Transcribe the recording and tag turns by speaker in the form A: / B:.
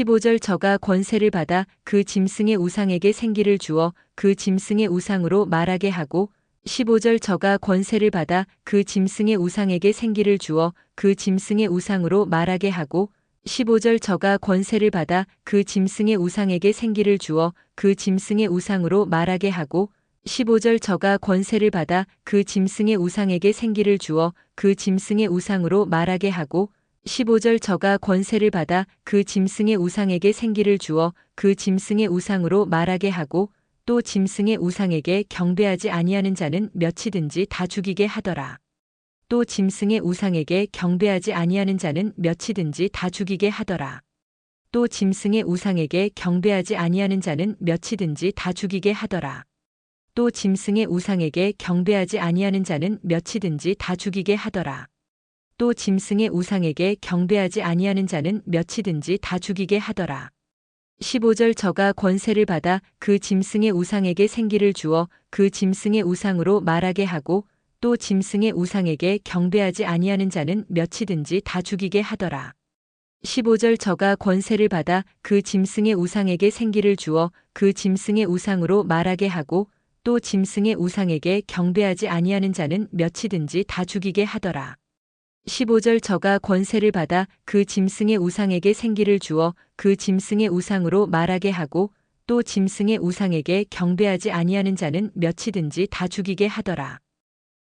A: 15절 저가 권세를 받아 그 짐승의 우상에게 생기를 주어 그 짐승의 우상으로 말하게 하고 15절 저가 권세를 받아 그 짐승의 우상에게 생기를 주어 그 짐승의 우상으로 말하게 하고 15절 저가 권세를 받아 그 짐승의 우상에게 생기를 주어 그 짐승의 우상으로 말하게 하고 15절 저가 권세를 받아 그 짐승의 우상에게 생기를 주어 그 짐승의 우상으로 말하게 하고 15절 저가 권세를 받아 그 짐승의 우상에게 생기를 주어 그 짐승의 우상으로 말하게 하고 또 짐승의 우상에게 경배하지 아니하는 자는 몇이든지 다 죽이게 하더라. 또 짐승의 우상에게 경배하지 아니하는 자는 몇이든지 다 죽이게 하더라. 또 짐승의 우상에게 경배하지 아니하는 자는 몇이든지 다 죽이게 하더라. 또 짐승의 우상에게 경배하지 아니하는 자는 몇이든지 다 죽이게 하더라. 또 짐승의 우상에게 경배하지 아니하는 자는 몇이든지 다 죽이게 하더라. 15절 저가 권세를 받아 그 짐승의 우상에게 생기를 주어 그 짐승의 우상으로 말하게 하고 또 짐승의 우상에게 경배하지 아니하는 자는 몇이든지 다 죽이게 하더라. 15절 저가 권세를 받아 그 짐승의 우상에게 생기를 주어 그 짐승의 우상으로 말하게 하고 또 짐승의 우상에게 경배하지 아니하는 자는 몇이든지 다 죽이게 하더라. 15절 저가 권세를 받아 그 짐승의 우상에게 생기를 주어 그 짐승의 우상으로 말하게 하고 또 짐승의 우상에게 경배하지 아니하는 자는 몇이든지 다 죽이게 하더라.